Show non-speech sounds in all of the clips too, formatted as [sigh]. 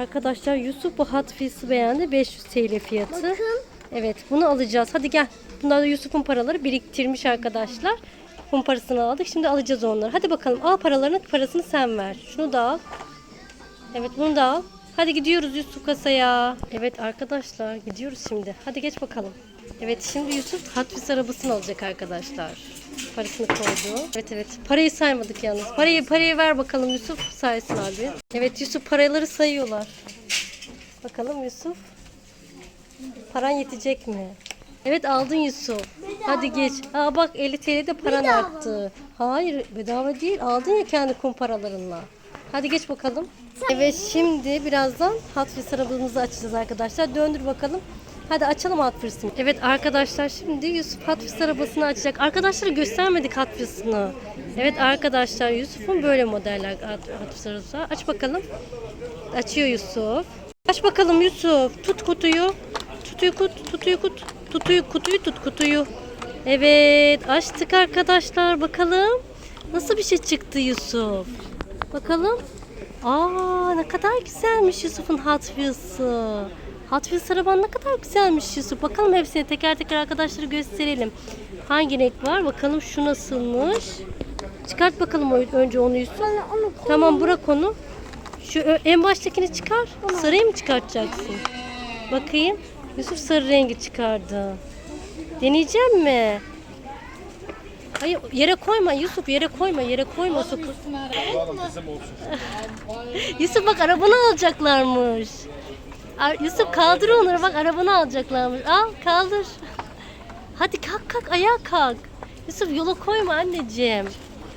Arkadaşlar Yusuf bu Hot Wheels'ı beğendi. 500 TL fiyatı. Bakın. Evet bunu alacağız. Hadi gel. Bunlar da Yusuf'un paraları biriktirmiş arkadaşlar. Kum parasını aldık. Şimdi alacağız onları. Hadi bakalım. Al paralarını parasını sen ver. Şunu da al. Evet bunu da al. Hadi gidiyoruz Yusuf kasaya. Evet arkadaşlar gidiyoruz şimdi. Hadi geç bakalım. Evet şimdi Yusuf Hot Wheels arabasını alacak arkadaşlar. Parasını koydu. Evet evet. Parayı saymadık yalnız. Parayı parayı ver bakalım Yusuf saysın abi. Evet Yusuf paraları sayıyorlar. Bakalım Yusuf. Paran yetecek mi? Evet aldın Yusuf. Hadi geç. Aa bak 50 TL de paran Bedava. arttı. Hayır bedava değil. Aldın ya kendi kum paralarınla. Hadi geç bakalım. Evet şimdi birazdan Hot Wheels arabamızı açacağız arkadaşlar. Döndür bakalım. Hadi açalım Hot Wheels'ını. Evet arkadaşlar şimdi Yusuf Hot Wheels arabasını açacak. Arkadaşlara göstermedik Hot Wheels'ını. Evet arkadaşlar Yusuf'un böyle modeller Hot Hot Wheels arabası. Aç bakalım. Açıyor Yusuf. Aç bakalım Yusuf. Tut kutuyu. Tutuyu kut, tutuyu kut. Tutuyu, kutuyu tut, kutuyu. Evet, açtık arkadaşlar. Bakalım. Nasıl bir şey çıktı Yusuf? Bakalım. Aa, ne kadar güzelmiş Yusuf'un Hot Wheels'ı. Hot Wheels araban ne kadar güzelmiş Yusuf. Bakalım hepsini teker teker arkadaşlara gösterelim. Hangi renk var? Bakalım şu nasılmış. Çıkart bakalım önce onu Yusuf. Onu. Tamam bırak onu. Şu en baştakini çıkar. Sarıyı mı çıkartacaksın? Bakayım. Yusuf sarı rengi çıkardı. Deneyeceğim mi? Hayır yere koyma Yusuf yere koyma yere koyma. Sok- [laughs] Yusuf bak arabanı alacaklarmış. Yusuf kaldır onları bak arabanı alacaklarmış. Al kaldır. Hadi kalk kalk ayağa kalk. Yusuf yola koyma anneciğim.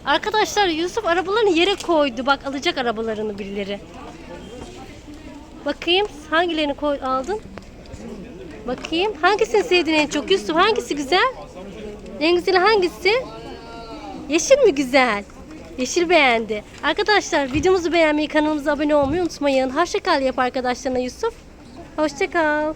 Arkadaşlar Yusuf arabalarını yere koydu. Bak alacak arabalarını birileri. Bakayım hangilerini koy aldın? Bakayım hangisini sevdin en çok Yusuf? Hangisi güzel? En güzeli hangisi? Yeşil mi güzel? Yeşil beğendi. Arkadaşlar videomuzu beğenmeyi, kanalımıza abone olmayı unutmayın. Hoşça kal yap arkadaşlarına Yusuf. Hoşça kal.